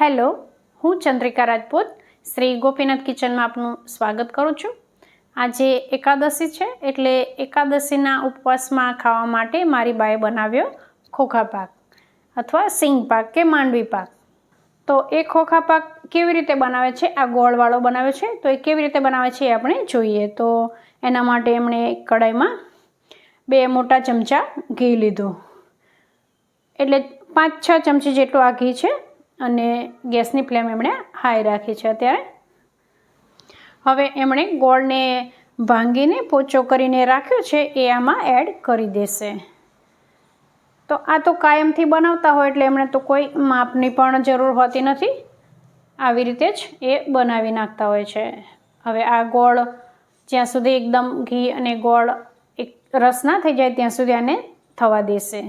Hello, હું ચંદ્રિકા રાજપૂત, શ્રી ગોપીનાથ કિચનમાં આપનું સ્વાગત કરું છું. આજે એકાદશી છે એટલે એકાદશીના ઉપવાસમાં ખાવા માટે મારી બાએ બનાવ્યો ખોખા પાક અથવા સિંગ પાક કે માંડવી પાક. તો એ ખોખા પાક કેવી રીતે બનાવે છે? આ ગોળવાળો બનાવે છે. તો એ કેવી રીતે બનાવે છે એ આપણે જોઈએ. તો એના માટે એમણે કડાઈમાં બે મોટા ચમચા ઘી લીધું. એટલે પાંચ છ ચમચી જેટલું આ ઘી છે. અને ગેસની ફ્લેમ એમણે હાઈ રાખી છે અત્યારે. હવે એમણે ગોળને ભાંગીને પોચો કરીને રાખ્યો છે, એ આમાં એડ કરી દેશે. તો આ તો કાયમથી બનાવતા હોય એટલે એમણે તો કોઈ માપની પણ જરૂર હોતી નથી. આવી રીતે જ એ બનાવી નાખતા હોય છે. હવે આ ગોળ જ્યાં સુધી એકદમ ઘી અને ગોળ એક રસ ના થઈ જાય, ત્યાં સુધી આને થવા દેશે.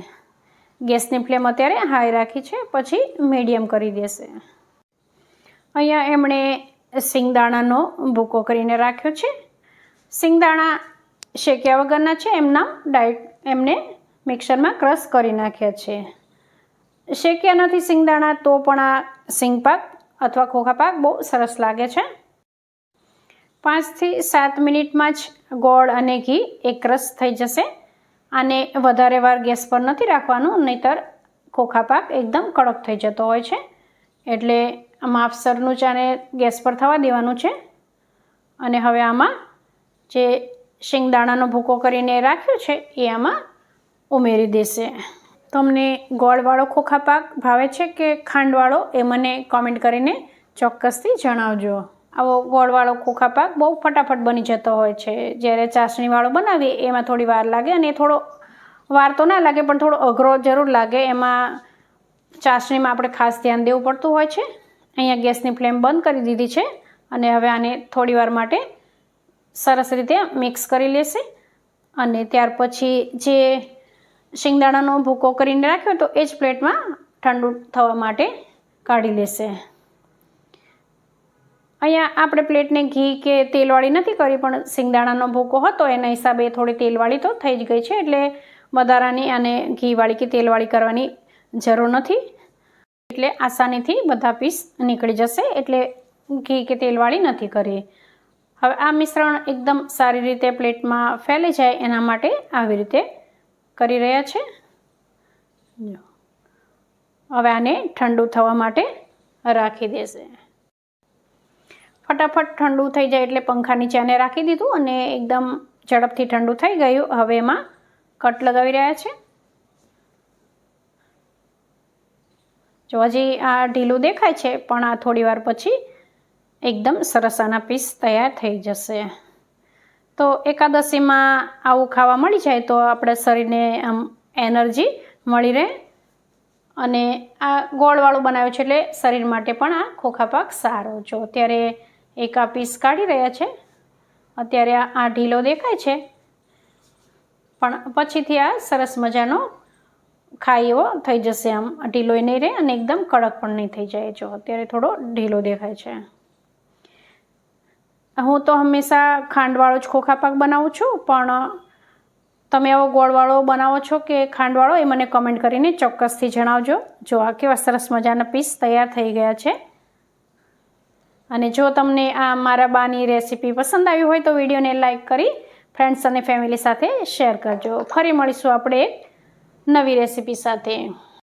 ગેસની ફ્લેમ અત્યારે હાઈ રાખી છે, પછી મીડિયમ કરી દેશે. અહીંયા એમણે સિંગદાણાનો ભૂકો કરીને રાખ્યો છે. સિંગદાણા શેક્યા વગરના છે, એમના ડાયટ એમને મિક્સરમાં ક્રશ કરી નાખ્યા છે. શેક્યા નથી સિંગદાણા, તો પણ આ સિંગપાક અથવા ખોખા પાક બહુ સરસ લાગે છે. પાંચથી સાત મિનિટમાં જ ગોળ અને ઘી એક રસ થઈ જશે. આને વધારે વાર ગેસ પર નથી રાખવાનું, નહીંતર ખોખા પાક એકદમ કડક થઈ જતો હોય છે. એટલે માપસરનું ચાને ગેસ પર થવા દેવાનું છે. અને હવે આમાં જે શિંગદાણાનો ભૂકો કરીને રાખ્યો છે, એ આમાં ઉમેરી દેશે. તમને ગોળવાળો ખોખા પાક ભાવે છે કે ખાંડવાળો, એ મને કોમેન્ટ કરીને ચોક્કસથી જણાવજો. આવો ગોળવાળો ખોખા પાક બહુ ફટાફટ બની જતો હોય છે. જ્યારે ચાસણીવાળો બનાવીએ, એમાં થોડી વાર લાગે અને થોડો વાર તો ના લાગે, પણ થોડો અઘરો જરૂર લાગે. એમાં ચાસણીમાં આપણે ખાસ ધ્યાન દેવું પડતું હોય છે. અહીંયા ગેસની ફ્લેમ બંધ કરી દીધી છે અને હવે આને થોડી વાર માટે સરસ રીતે મિક્સ કરી લેશે. અને ત્યાર પછી જે શિંગદાણાનો ભૂકો કરીને રાખ્યો તો એ જ પ્લેટમાં ઠંડુ થવા માટે કાઢી લેશે. અહીંયા આપણે પ્લેટને ઘી કે તેલવાળી નથી કરી, પણ સિંગદાણાનો ભૂકો હતો, એના હિસાબે થોડી તેલવાળી તો થઈ જ ગઈ છે, એટલે વધારાની અને ઘીવાળી કે તેલવાળી કરવાની જરૂર નથી. એટલે આસાનીથી બધા પીસ નીકળી જશે, એટલે ઘી કે તેલવાળી નથી કરી હવે આ મિશ્રણ એકદમ સારી રીતે પ્લેટમાં ફેલી જાય, એના માટે આવી રીતે કરી રહ્યા છે. હવે આને ઠંડુ થવા માટે રાખી દેશે. ફટાફટ ઠંડુ થઈ જાય એટલે પંખા નીચે આને રાખી દીધું અને એકદમ ઝડપથી ઠંડુ થઈ ગયું. હવે એમાં કટ લગાવી રહ્યા છે. જો હજી આ ઢીલું દેખાય છે, પણ આ થોડી વાર પછી એકદમ સરસ આના પીસ તૈયાર થઈ જશે. તો એકાદશીમાં આવું ખાવા મળી જાય તો આપણે શરીરને આમ એનર્જી મળી રહે અને આ ગોળવાળું બનાવ્યું છે એટલે શરીર માટે પણ આ ખોખા પાક સારો. જો અત્યારે એક આ પીસ કાઢી રહ્યા છે. અત્યારે આ ઢીલો દેખાય છે. પણ પછીથી આ સરસ મજાનો ખાઈ એવો થઈ જશે આમ. ઢીલો નહીં રહે અને એકદમ કડક પણ નહીં થઈ જાય. જો, અત્યારે થોડો ઢીલો દેખાય છે. હું તો હંમેશા ખાંડવાળો જ ખોખા પાક બનાવું છું, પણ તમે આવો ગોળવાળો બનાવો છો કે ખાંડવાળો, એ મને કમેન્ટ કરીને ચોક્કસથી જણાવજો. જો, આ કેવા સરસ મજાના પીસ તૈયાર થઈ ગયા છે. અને જો તમને આ મારા બાની રેસીપી પસંદ આવી હોય તો વિડીયોને લાઇક કરી ફ્રેન્ડ્સ અને ફેમિલી સાથે શેર કરજો. ફરી મળીશું આપણે નવી રેસીપી સાથે.